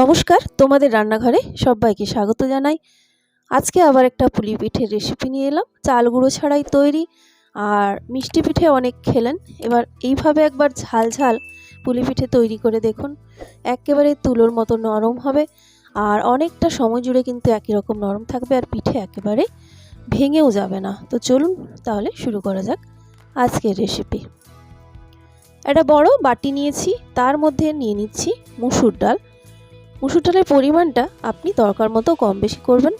নমস্কার, তোমাদের রান্নাঘরে সবাইকে স্বাগত জানাই। আজকে আবার একটা পুলি পিঠের রেসিপি নিয়ে এলাম, চাল গুঁড়ো ছাড়াই তৈরি। আর মিষ্টি পিঠে অনেক খেলেন, এবার এইভাবে একবার ঝাল ঝাল পুলি পিঠে তৈরি করে দেখুন। একেবারে তুলোর মতো নরম হবে, আর অনেকটা সময় জুড়ে কিন্তু একই রকম নরম থাকবে, আর পিঠে একেবারে ভেঙেও যাবে না। তো চলুন তাহলে শুরু করা যাক আজকের রেসিপি একটা বড় বাটি নিয়েছি, তার মধ্যে নিয়ে নিচ্ছি মুসুর ডাল। মুসুর ডালের পরিমাণটা আপনি দরকার মতো কম বেশি করবেন।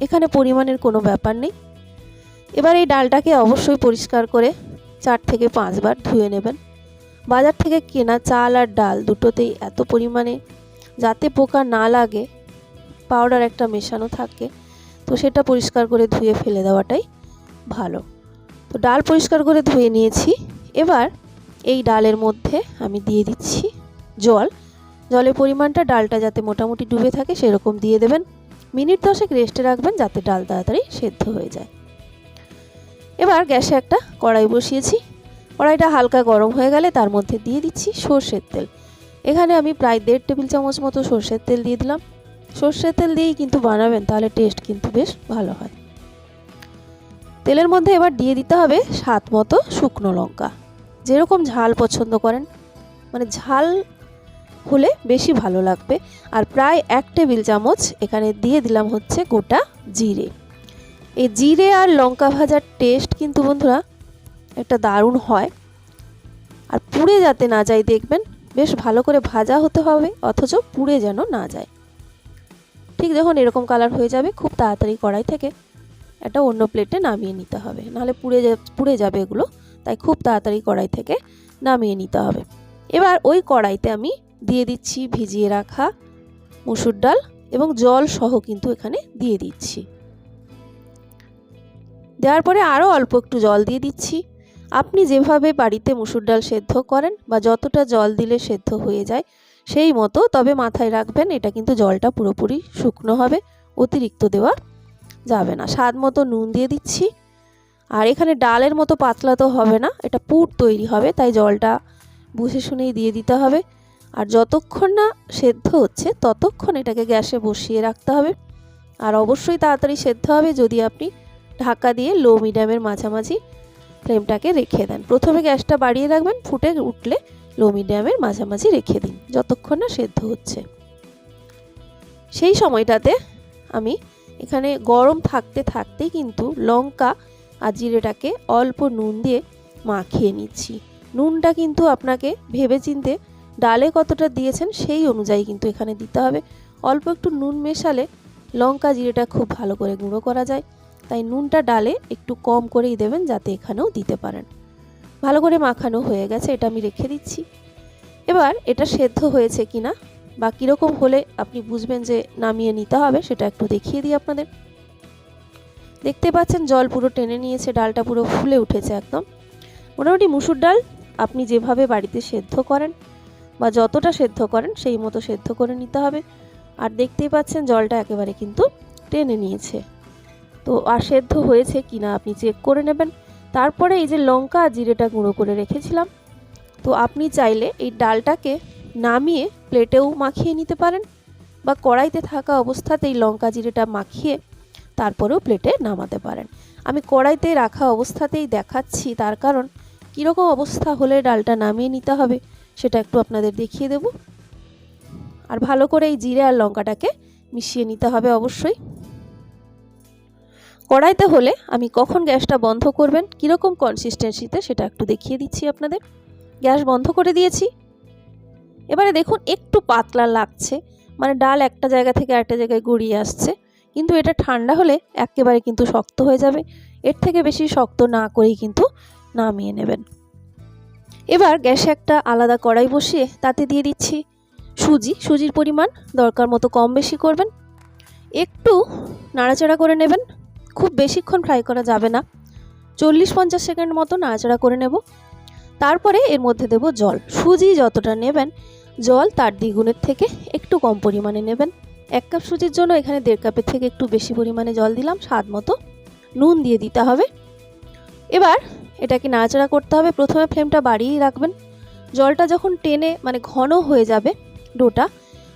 এখানে পরিমাণের কোনো ব্যাপার নেই। এবার এই ডালটাকে অবশ্যই পরিষ্কার করে চার থেকে পাঁচবার ধুয়ে নেবেন। বাজার থেকে কেনা চাল আর ডাল দুটোতেই এত পরিমাণে যাতে পোকা না লাগে, পাউডার একটা মেশানো থাকে, তো সেটা পরিষ্কার করে ধুয়ে ফেলে দেওয়াটাই ভালো। তো ডাল পরিষ্কার করে ধুয়ে নিয়েছি। এবার এই ডালের মধ্যে আমি দিয়ে দিচ্ছি জল। জলের পরিমাণটা ডালটা যাতে মোটামুটি ডুবে থাকে সেরকম দিয়ে দেবেন। মিনিট দশেক রেস্টে রাখবেন যাতে ডাল তাড়াতাড়ি সেদ্ধ হয়ে যায়। এবার গ্যাসে একটা কড়াই বসিয়েছি। কড়াইটা হালকা গরম হয়ে গেলে তার মধ্যে দিয়ে দিচ্ছি সর্ষের তেল। এখানে আমি প্রায় দেড় টেবিল চামচ মতো সর্ষের তেল দিয়ে দিলাম। সর্ষের তেল দিয়েই কিন্তু বানাবেন, তাহলে টেস্ট কিন্তু বেশ ভালো হয়। তেলের মধ্যে এবার দিয়ে দিতে হবে স্বাদ মতো শুকনো লঙ্কা। যেরকম ঝাল পছন্দ করেন। মানে ঝাল হলে বেশি ভালো লাগবে। আর প্রায় এক টেবিল চামচ এখানে দিয়ে দিলাম হচ্ছে গোটা জিরে। এই জিরে আর লঙ্কা ভাজার টেস্ট কিন্তু বন্ধুরা একটা দারুণ হয়। আর পুড়ে যাতে না যায় দেখবেন, বেশ ভালো করে ভাজা হতে হবে, অথচ পুড়ে যেন না যায়। ঠিক যখন এরকম কালার হয়ে যাবে, খুব তাড়াতাড়ি কড়াই থেকে একটা অন্য প্লেটে নামিয়ে নিতে হবে। নাহলে পুড়ে পুড়ে যাবে এগুলো, তাই খুব তাড়াতাড়ি কড়াই থেকে নামিয়ে নিতে হবে। এবার ওই কড়াইতে আমি দিয়ে দিচ্ছি, ভিজিয়ে রাখা মুসুর ডাল এবং জল সহ কিন্তু এখানে দিয়ে দিচ্ছি। দেওয়ার পরে আরও অল্প একটু জল দিয়ে দিচ্ছি। আপনি যেভাবে বাড়িতে মুসুর ডাল সেদ্ধ করেন বা যতটা জল দিলে সেদ্ধ হয়ে যায় সেই মতো, তবে মাথায় রাখবেন এটা কিন্তু জলটা পুরোপুরি শুকনো হবে, অতিরিক্ত দেওয়া যাবে না। স্বাদ মতো নুন দিয়ে দিচ্ছি। আর এখানে ডালের মতো পাতলা তো হবে না, এটা পুর তৈরি হবে, তাই জলটা বুঝে শুনেই দিয়ে দিতে হবে। আর যতক্ষণ না সেদ্ধ হচ্ছে, ততক্ষণ এটাকে গ্যাসে বসিয়ে রাখতে হবে। আর অবশ্যই তাড়াতাড়ি সেদ্ধ হবে যদি আপনি ঢাকা দিয়ে লো মিডিয়ামের মাঝামাঝি ফ্লেমটাকে রেখে দেন। প্রথমে গ্যাসটা বাড়িয়ে রাখবেন, ফুটে উঠলে লো মিডিয়ামের মাঝামাঝি রেখে দিন, যতক্ষণ না সেদ্ধ হচ্ছে। সেই সময়টাতে আমি এখানে গরম থাকতে থাকতেই কিন্তু লঙ্কা আর জিরেটাকে অল্প নুন দিয়ে মাখিয়ে নিচ্ছি। নুনটা কিন্তু আপনাকে ভেবে চিনতে ডালে কতটা দিয়েছেন সেই অনুযায়ী কিন্তু এখানে দিতে হবে। অল্প একটু নুন মেশালে লঙ্কা জিরেটা খুব ভালো করে গুঁড়ো করা যায়। তাই নুনটা ডালে একটু কম করেই দেবেন যাতে এখানেও দিতে পারেন। ভালো করে মাখানো হয়ে গেছে, এটা আমি রেখে দিচ্ছি। এবার এটা সেদ্ধ হয়েছে কি না বা কীরকম হলে আপনি বুঝবেন যে নামিয়ে নিতে হবে, সেটা একটু দেখিয়ে দিই আপনাদের। দেখতে পাচ্ছেন জল পুরো টেনে নিয়েছে, ডালটা পুরো ফুলে উঠেছে একদম। মোটামুটি মুসুর ডাল আপনি যেভাবে বাড়িতে সেদ্ধ করেন বা যতটা সেদ্ধ করেন, সেই মতো সেদ্ধ করে নিতে হবে। আর দেখতেই পাচ্ছেন, জলটা একেবারে কিন্তু টেনে নিয়েছে। তো আর সেদ্ধ হয়েছে কি না আপনি চেক করে নেবেন। তারপরে এই যে লঙ্কা আর জিরেটা গুঁড়ো করে রেখেছিলাম। তো আপনি চাইলে এই ডালটাকে নামিয়ে প্লেটেও মাখিয়ে নিতে পারেন বা কড়াইতে থাকা অবস্থাতেই লঙ্কা জিরেটা মাখিয়ে তারপরেও প্লেটে নামাতে পারেন। আমি কড়াইতে রাখা অবস্থাতেই দেখাচ্ছি তার কারণ, কীরকম অবস্থা হলে ডালটা নামিয়ে নিতে হবে। সেটা একটু আপনাদের দেখিয়ে দেব। আর ভালো করে এই জিরে আর লঙ্কাটাকে মিশিয়ে নিতে হবে অবশ্যই। কড়াইতে হলে আমি কখন গ্যাসটা বন্ধ করবেন, কীরকম কনসিস্টেন্সিতে সেটা একটু দেখিয়ে দিচ্ছি আপনাদের। গ্যাস বন্ধ করে দিয়েছি। এবারে দেখুন, একটু পাতলা লাগছে মানে ডাল একটা জায়গা থেকে একটা জায়গায় গড়িয়ে আসছে, কিন্তু এটা ঠান্ডা হলে একেবারে কিন্তু শক্ত হয়ে যাবে। এর থেকে বেশি শক্ত না করেই কিন্তু নামিয়ে নেবেন। এবার গ্যাসে একটা আলাদা কড়াই বসিয়ে তাতে দিয়ে দিচ্ছি। সুজি, সুজির পরিমাণ দরকার মতো কম বেশি করবেন। একটু নাড়াচাড়া করে নেবেন। খুব বেশিক্ষণ ফ্রাই করা যাবে না। চল্লিশ পঞ্চাশ সেকেন্ড মতো নাড়াচাড়া করে নেব। তারপরে এর মধ্যে দেব জল। সুজি যতটা নেবেন, জল তার দ্বিগুণের থেকে একটু কম পরিমাণে নেবেন। এক কাপ সুজির জন্য এখানে দেড় কাপের থেকে একটু বেশি পরিমাণে জল দিলাম, স্বাদ মতো। নুন দিয়ে দিতে হবে। এবার এটাকে নাড়াচাড়া করতে হবে? প্রথমে ফ্লেমটা বাড়িয়েই রাখবেন। জলটা যখন টেনে মানে ঘন হয়ে যাবে ডোটা,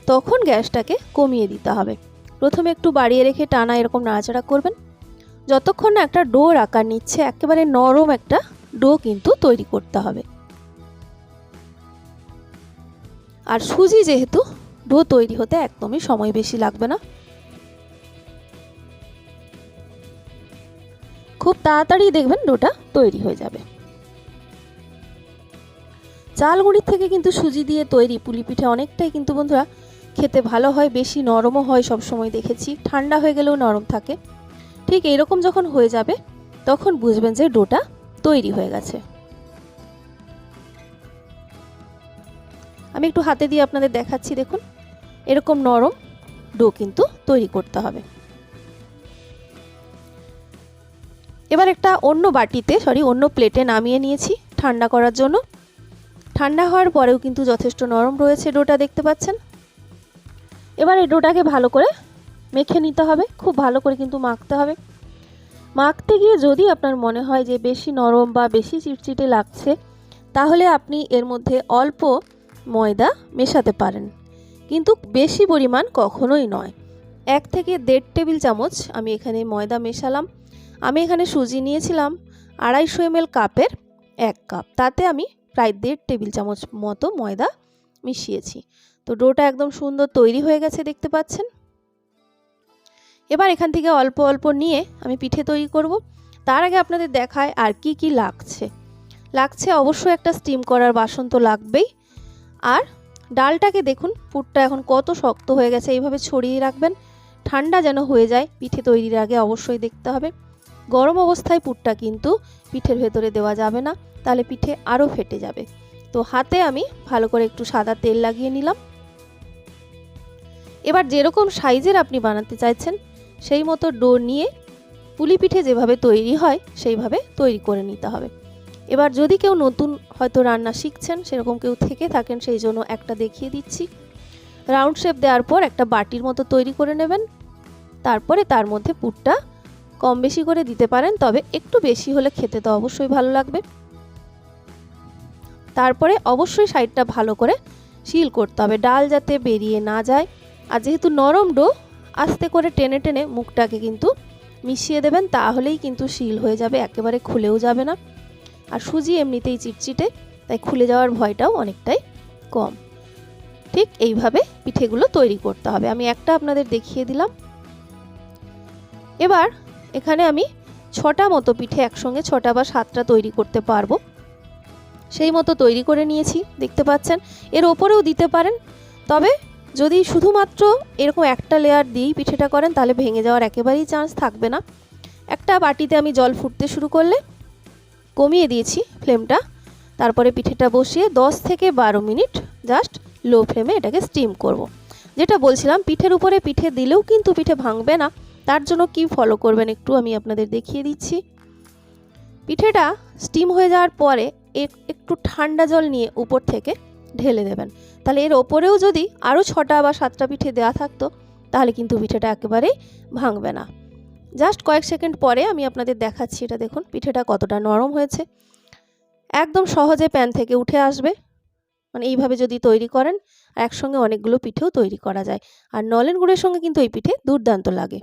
তখন গ্যাসটাকে কমিয়ে দিতে হবে। প্রথমে একটু বাড়িয়ে রেখে টানা এরকম নাড়াচাড়া করবেন। যতক্ষণ না একটা ডোর আকার নিচ্ছে, একেবারে নরম একটা ডো কিন্তু তৈরি করতে হবে। আর সুজি যেহেতু ডো তৈরি হতে একদমই সময় বেশি লাগবে না। খুব তাড়াতাড়ি দেখবেন ডোটা তৈরি হয়ে যাবে। চাল গুঁড়ির থেকে কিন্তু সুজি দিয়ে তৈরি পুলি পিঠে অনেকটাই কিন্তু বন্ধুরা খেতে ভালো হয়, বেশি নরমও হয় সব সময় দেখেছি। ঠান্ডা হয়ে গেলেও নরম থাকে। ঠিক এরকম যখন হয়ে যাবে, তখন বুঝবেন যে ডোটা তৈরি হয়ে গেছে। আমি একটু হাতে দিয়ে আপনাদের দেখাচ্ছি, দেখুন। এরকম নরম ডো কিন্তু তৈরি করতে হবে। এবার একটা অন্য বাটিতে সরি অন্য প্লেটে নামিয়ে নিয়েছি ঠান্ডা করার জন্য। ঠান্ডা হওয়ার পরেও কিন্তু যথেষ্ট নরম রয়েছে ডোটা, দেখতে পাচ্ছেন? এবার এই ডোটাকে ভালো করে মেখে নিতে হবে, খুব ভালো করে কিন্তু মাখতে হবে। মাখতে গিয়ে যদি আপনার মনে হয় যে বেশি নরম বা বেশি চিটচিটে লাগছে, তাহলে আপনি এর মধ্যে অল্প ময়দা মেশাতে পারেন। কিন্তু বেশি পরিমাণ কখনোই নয়। এক থেকে দেড় টেবিল চামচ আমি এখানে ময়দা মেশালাম। আমি এখানে সুজি নিয়েছিলাম আড়াইশো এমএল কাপের এক কাপ। তাতে আমি প্রায় দেড় টেবিল চামচ মতো ময়দা মিশিয়েছি। তো ডোটা একদম সুন্দর তৈরি হয়ে গেছে দেখতে পাচ্ছেন। এবার এখান থেকে অল্প অল্প নিয়ে আমি পিঠে তৈরি করব। তার আগে আপনাদের দেখায় আর কি কি লাগছে। লাগছে অবশ্যই একটা স্টিম করার বাসন তো লাগবেই। আর ডালটাকে দেখুন, পুরটা এখন কত শক্ত হয়ে গেছে। এইভাবে ছড়িয়ে রাখবেন। ঠান্ডা যেন হয়ে যায়, পিঠে তৈরির আগে অবশ্যই দেখতে হবে। গরম অবস্থায় পুরটা কিন্তু পিঠের ভেতরে দেওয়া যাবে না, তাহলে পিঠে আরও ফেটে যাবে। তো হাতে আমি ভালো করে একটু সাদা তেল লাগিয়ে নিলাম। এবার যেরকম সাইজের আপনি বানাতে চাইছেন, সেই মতো ডো নিয়ে পুলি পিঠে যেভাবে তৈরি হয়, সেইভাবে তৈরি করে নিতে হবে। এবার যদি কেউ নতুন হয়তো রান্না শিখছেন, সেরকম কেউ থেকে থাকেন, সেই জন্য একটা দেখিয়ে দিচ্ছি। রাউন্ড শেপ দেওয়ার পর একটা বাটির মতো তৈরি করে নেবেন। তারপরে তার মধ্যে পুরটা কম বেশি করে দিতে পারেন, তবে একটু বেশি হলে খেতে তো অবশ্যই ভালো লাগবে। তারপরে অবশ্যই সাইডটা ভালো করে শিল করতে হবে, ডাল যাতে বেরিয়ে না যায়। আর যেহেতু নরম ডো, আস্তে করে টেনে টেনে মুখটাকে কিন্তু মিশিয়ে দেবেন, তাহলেই কিন্তু শিল হয়ে যাবে, একেবারে খুলেও যাবে না। আর সুজি এমনিতেই চিটচিটে, তাই খুলে যাওয়ার ভয়টাও অনেকটাই কম। ঠিক এইভাবে পিঠেগুলো তৈরি করতে হবে। আমি একটা আপনাদের দেখিয়ে দিলাম। এবার এখানে আমি ছটা মতো পিঠে একসঙ্গে ছটা বা সাতটা তৈরি করতে পারব। সেই মতো তৈরি করে নিয়েছি, দেখতে পাচ্ছেন? এর ওপরেও দিতে পারেন, তবে যদি শুধুমাত্র এরকম একটা লেয়ার দিয়েই পিঠেটা করেন, তাহলে ভেঙে যাওয়ার একেবারেই চান্স থাকবে না। একটা বাটিতে আমি জল ফুটতে শুরু করলে, কমিয়ে দিয়েছি ফ্লেমটা তারপরে পিঠেটা বসিয়ে 10 থেকে বারো মিনিট জাস্ট লো ফ্লেমে এটাকে স্টিম করব। যেটা বলছিলাম, পিঠের উপরে পিঠে দিলেও কিন্তু পিঠে ভাঙবে না। তার জন্য কি ফলো করবেন একটু আমি আপনাদের দেখিয়ে দিচ্ছি। পিঠেটা স্টিম হয়ে যাওয়ার পরে একটু ঠান্ডা জল নিয়ে উপর থেকে ঢেলে দেবেন। তাহলে এর ওপরেও যদি আরও ছটা বা সাতটা পিঠে দেওয়া থাকতো, তাহলে কিন্তু পিঠেটা একেবারেই ভাঙবে না। জাস্ট কয়েক সেকেন্ড পরে আমি আপনাদের দেখাচ্ছি, এটা দেখুন, পিঠেটা কতটা নরম হয়েছে। একদম সহজে প্যান থেকে উঠে আসবে। মানে এইভাবে যদি তৈরি করেন, একসঙ্গে অনেকগুলো পিঠেও তৈরি করা যায়। আর নলেন গুড়ের সঙ্গে কিন্তু এই পিঠে দুর্দান্ত লাগে।